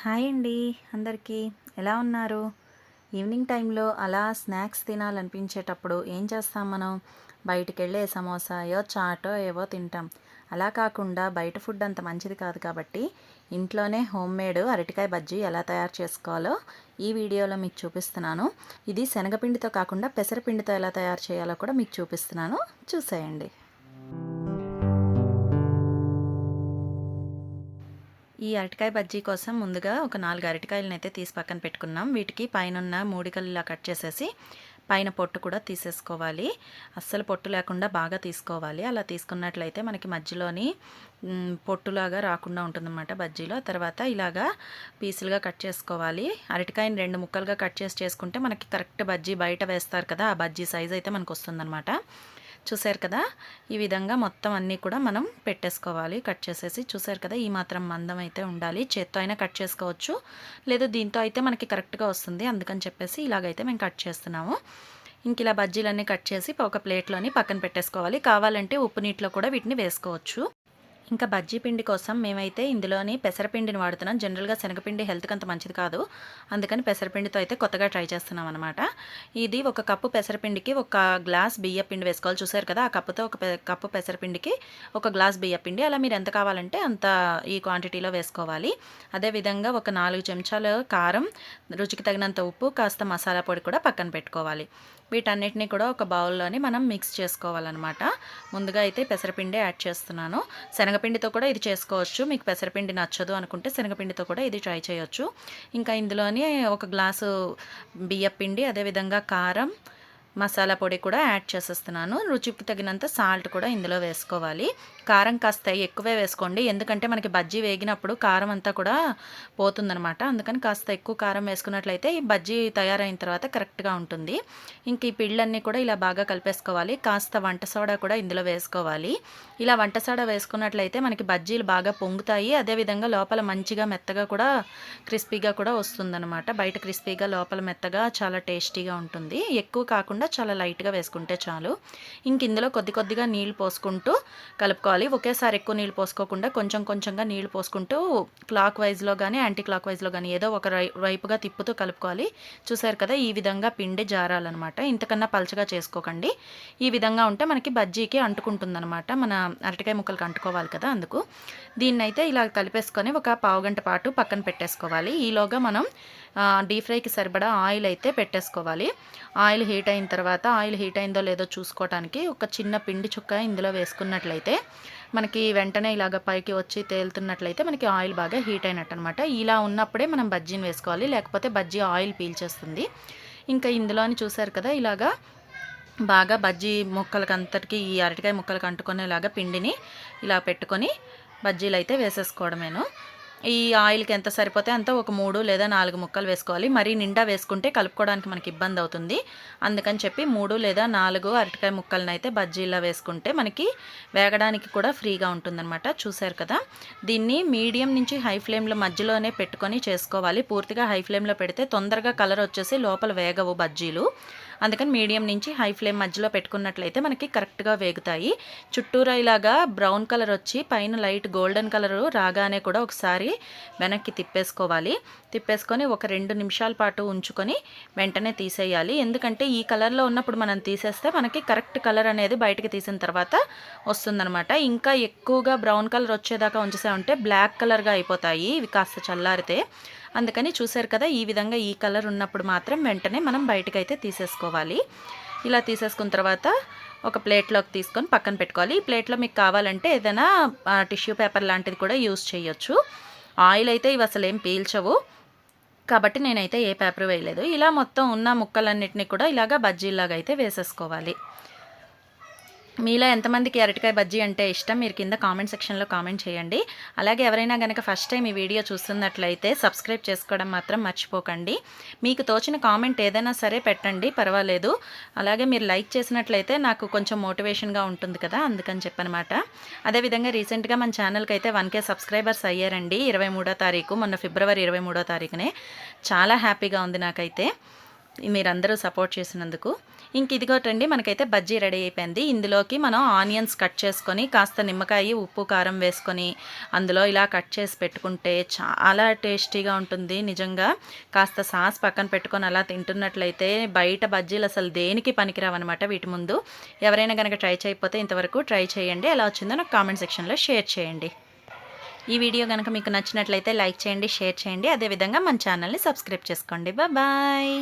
Hi అండి అందరికీ. ఎలా ఉన్నారు? ఈవినింగ్ టైంలో అలా స్నాక్స్ తినాలనిపించేటప్పుడు ఏం చేస్తాం మనం? బయటికి వెళ్ళే సమోసాయో చాటో ఏవో తింటాం. అలా కాకుండా బయట ఫుడ్ అంత మంచిది కాదు కాబట్టి ఇంట్లోనే హోమ్ మేడ్ అరటికాయ బజ్జీ ఎలా తయారు చేసుకోవాలో ఈ వీడియోలో మీకు చూపిస్తున్నాను. ఇది శనగపిండితో కాకుండా పెసరపిండితో ఎలా తయారు చేయాలో కూడా మీకు చూపిస్తున్నాను. చూసేయండి. ఈ అరటికాయ బజ్జీ కోసం ముందుగా ఒక నాలుగు అరటికాయలను అయితే తీసి పక్కన పెట్టుకున్నాం. వీటికి పైన మూడికలు ఇలా కట్ చేసేసి పైన పొట్టు కూడా తీసేసుకోవాలి. అస్సలు పొట్టు లేకుండా బాగా తీసుకోవాలి. అలా తీసుకున్నట్లయితే మనకి మధ్యలోని పొట్టులాగా రాకుండా ఉంటుందన్నమాట బజ్జీలో. తర్వాత ఇలాగా పీసులుగా కట్ చేసుకోవాలి. అరటికాయని రెండు ముక్కలుగా కట్ చేసి చేసుకుంటే మనకి కరెక్ట్ బజ్జీ బయట వేస్తారు కదా ఆ బజ్జీ సైజ్ అయితే మనకు వస్తుందన్నమాట చూసారు కదా? ఈ విధంగా మొత్తం అన్నీ కూడా మనం పెట్టేసుకోవాలి. కట్ చేసేసి చూసారు కదా? ఈ మాత్రం మందం అయితే ఉండాలి. చేత్తో అయినా కట్ చేసుకోవచ్చు. లేదా దీంతో అయితే మనకి కరెక్ట్గా వస్తుంది. అందుకని చెప్పేసి ఇలాగైతే మేము కట్ చేస్తున్నాము. ఇంక ఇలా బజ్జీలన్నీ కట్ చేసి ఒక ప్లేట్లోని పక్కన పెట్టేసుకోవాలి. కావాలంటే ఉప్పు నీటిలో కూడా వీటిని వేసుకోవచ్చు. ఇంకా బజ్జీ పిండి కోసం మేమైతే ఇందులోని పెసరపిండిని వాడుతున్నాం. జనరల్గా శనగపిండి హెల్త్కి అంత మంచిది కాదు. అందుకని పెసరపిండితో అయితే కొత్తగా ట్రై చేస్తున్నాం అనమాట ఇది ఒక కప్పు పెసరపిండికి ఒక గ్లాస్ బియ్య పిండి వేసుకోవాలి. చూసారు కదా ఆ కప్పుతో ఒక కప్పు పెసరపిండికి ఒక గ్లాస్ బియ్య పిండి. అలా మీరు ఎంత కావాలంటే అంత ఈ క్వాంటిటీలో వేసుకోవాలి. అదేవిధంగా ఒక నాలుగు చెంచాలు కారం రుచికి తగినంత ఉప్పు కాస్త మసాలా పొడి కూడా పక్కన పెట్టుకోవాలి. వీటన్నిటిని కూడా ఒక బౌల్లోని మనం మిక్స్ చేసుకోవాలన్నమాట. ముందుగా అయితే పెసరపిండి యాడ్ చేస్తున్నాను. శనగ శనగపిండితో కూడా ఇది చేసుకోవచ్చు. మీకు పెసరపిండి నచ్చదు అనుకుంటే శనగపిండితో కూడా ఇది ట్రై చేయొచ్చు. ఇంకా ఇందులోని ఒక గ్లాసు బియ్యపిండి అదేవిధంగా కారం మసాలా పొడి కూడా యాడ్ చేసేస్తున్నాను. రుచికి తగినంత సాల్ట్ కూడా ఇందులో వేసుకోవాలి. కారం కాస్త ఎక్కువే వేసుకోండి. ఎందుకంటే మనకి బజ్జీ వేగినప్పుడు కారం అంతా కూడా పోతుందనమాట అందుకని కాస్త ఎక్కువ కారం వేసుకున్నట్లయితే ఈ బజ్జీ తయారైన తర్వాత కరెక్ట్గా ఉంటుంది. ఇంక ఈ పిళ్ళన్నీ కూడా ఇలా బాగా కలిపేసుకోవాలి. కాస్త వంట సోడా కూడా ఇందులో వేసుకోవాలి. ఇలా వంట సోడా వేసుకున్నట్లయితే మనకి బజ్జీలు బాగా పొంగుతాయి. అదేవిధంగా లోపల మంచిగా మెత్తగా కూడా క్రిస్పీగా కూడా వస్తుందన్నమాట. బయట క్రిస్పీగా లోపల మెత్తగా చాలా టేస్టీగా ఉంటుంది. ఎక్కువ కాకుండా చాలా లైట్గా వేసుకుంటే చాలు. ఇంక ఇందులో కొద్ది కొద్దిగా నీళ్ళు పోసుకుంటూ కలుపుకోవాలి. ఒకేసారి ఎక్కువ నీళ్ళు పోసుకోకుండా కొంచెం కొంచెంగా నీళ్ళు పోసుకుంటూ క్లాక్ వైజ్లో కానీ యాంటీ క్లాక్ వైజ్లో కానీ ఏదో ఒక వైపుగా తిప్పుతూ కలుపుకోవాలి. చూసారు కదా ఈ విధంగా పిండి జారాలన్నమాట. ఇంతకన్నా పలచగా చేసుకోకండి. ఈ విధంగా ఉంటే మనకి బజ్జీకి అంటుకుంటుందన్నమాట. మన అరటికాయ ముక్కలకి అంటుకోవాలి కదా అందుకు. దీన్నైతే ఇలా కలిపేసుకొని ఒక పావు గంట పాటు పక్కన పెట్టేసుకోవాలి. ఈలోగా మనం డీప్ ఫ్రైకి సరిపడా ఆయిల్ అయితే పెట్టేసుకోవాలి. ఆయిల్ హీట్ అయిన తర్వాత ఆయిల్ హీట్ అయిందో లేదో చూసుకోవడానికి ఒక చిన్న పిండి చుక్క ఇందులో వేసుకున్నట్లయితే మనకి వెంటనే ఇలాగ పైకి వచ్చి తేలుతున్నట్లయితే మనకి ఆయిల్ బాగా హీట్ అయినట్టు అనమాట ఇలా ఉన్నప్పుడే మనం బజ్జీని వేసుకోవాలి లేకపోతే బజ్జీ ఆయిల్ పీల్చేస్తుంది. ఇంకా ఇందులోని చూసారు కదా ఇలాగా బాగా బజ్జీ ముక్కలకి అంతటికి ఈ అరటికాయ ముక్కలకి అంటుకునేలాగా పిండిని ఇలా పెట్టుకొని బజ్జీలు అయితే వేసేసుకోవడమేను. ఈ ఆయిల్కి ఎంత సరిపోతే అంత ఒక మూడు లేదా నాలుగు ముక్కలు వేసుకోవాలి. మరీ నిండా వేసుకుంటే కలుపుకోవడానికి మనకి ఇబ్బంది అవుతుంది. అందుకని చెప్పి మూడు లేదా నాలుగు అరటికాయ ముక్కలను అయితే బజ్జీలా వేసుకుంటే మనకి వేగడానికి కూడా ఫ్రీగా ఉంటుందన్నమాట. చూసారు కదా? దీన్ని మీడియం నుంచి హై ఫ్లేమ్లో మధ్యలోనే పెట్టుకొని చేసుకోవాలి. పూర్తిగా హై ఫ్లేమ్లో పెడితే తొందరగా కలర్ వచ్చేసి లోపల వేగవు బజ్జీలు. అందుకని మీడియం నుంచి హై ఫ్లేమ్ మధ్యలో పెట్టుకున్నట్లయితే మనకి కరెక్ట్గా వేగుతాయి. చుట్టూరా ఇలాగా బ్రౌన్ కలర్ వచ్చి పైన లైట్ గోల్డెన్ కలర్ రాగానే కూడా ఒకసారి వెనక్కి తిప్పేసుకోవాలి. తిప్పేసుకొని ఒక రెండు నిమిషాల పాటు ఉంచుకొని వెంటనే తీసేయాలి. ఎందుకంటే ఈ కలర్లో ఉన్నప్పుడు మనం తీసేస్తే మనకి కరెక్ట్ కలర్ అనేది బయటకు తీసిన తర్వాత వస్తుందనమాట ఇంకా ఎక్కువగా బ్రౌన్ కలర్ వచ్చేదాకా ఉంచేసామంటే బ్లాక్ కలర్గా అయిపోతాయి. ఇవి కాస్త చల్లారితే అందుకని చూసారు కదా ఈ విధంగా ఈ కలర్ ఉన్నప్పుడు మాత్రం వెంటనే మనం బయటకైతే తీసేసుకోవాలి. ఇలా తీసేసుకున్న తర్వాత ఒక ప్లేట్లోకి తీసుకొని పక్కన పెట్టుకోవాలి. ఈ ప్లేట్లో మీకు కావాలంటే ఏదైనా టిష్యూ పేపర్ లాంటిది కూడా యూస్ చేయొచ్చు. ఆయిల్ అయితే ఇవి అసలు ఏం పీల్చవు. కాబట్టి నేనైతే ఏ పేపర్ వేయలేదు. ఇలా మొత్తం ఉన్న ముక్కలన్నిటిని కూడా ఇలాగా బజ్జీలాగా అయితే వేసేసుకోవాలి. మీలో ఎంతమందికి అరటికాయ బజ్జీ అంటే ఇష్టం మీరు కింద కామెంట్ సెక్షన్లో కామెంట్ చేయండి. అలాగే ఎవరైనా కనుక ఫస్ట్ టైం ఈ వీడియో చూస్తున్నట్లయితే సబ్స్క్రైబ్ చేసుకోవడం మాత్రం మర్చిపోకండి. మీకు తోచిన కామెంట్ ఏదైనా సరే పెట్టండి పర్వాలేదు. అలాగే మీరు లైక్ చేసినట్లయితే నాకు కొంచెం మోటివేషన్గా ఉంటుంది కదా అందుకని చెప్పనమాట. అదేవిధంగా రీసెంట్గా మన ఛానల్కి అయితే వన్ కే సబ్స్క్రైబర్స్ అయ్యారండి ఇరవై మూడో తారీఖు మొన్న ఫిబ్రవరి ఇరవై మూడో తారీఖునే. చాలా హ్యాపీగా ఉంది నాకైతే. మీరందరూ సపోర్ట్ చేసినందుకు. ఇంక ఇదిగోటండి మనకైతే బజ్జీ రెడీ అయిపోయింది. ఇందులోకి మనం ఆనియన్స్ కట్ చేసుకొని కాస్త నిమ్మకాయ ఉప్పు కారం వేసుకొని అందులో ఇలా కట్ చేసి పెట్టుకుంటే చాలా టేస్టీగా ఉంటుంది. నిజంగా కాస్త సాస్ పక్కన పెట్టుకొని అలా తింటున్నట్లయితే బయట బజ్జీలు అసలు దేనికి పనికిరావన్నమాట వీటి ముందు. ఎవరైనా కనుక ట్రై చేయకపోతే ఇంతవరకు ట్రై చేయండి. ఎలా వచ్చిందో నాకు కామెంట్ సెక్షన్లో షేర్ చేయండి. ఈ వీడియో కనుక మీకు నచ్చినట్లయితే లైక్ చేయండి షేర్ చేయండి. అదేవిధంగా మన ఛానల్ని సబ్స్క్రైబ్ చేసుకోండి. బాయ్.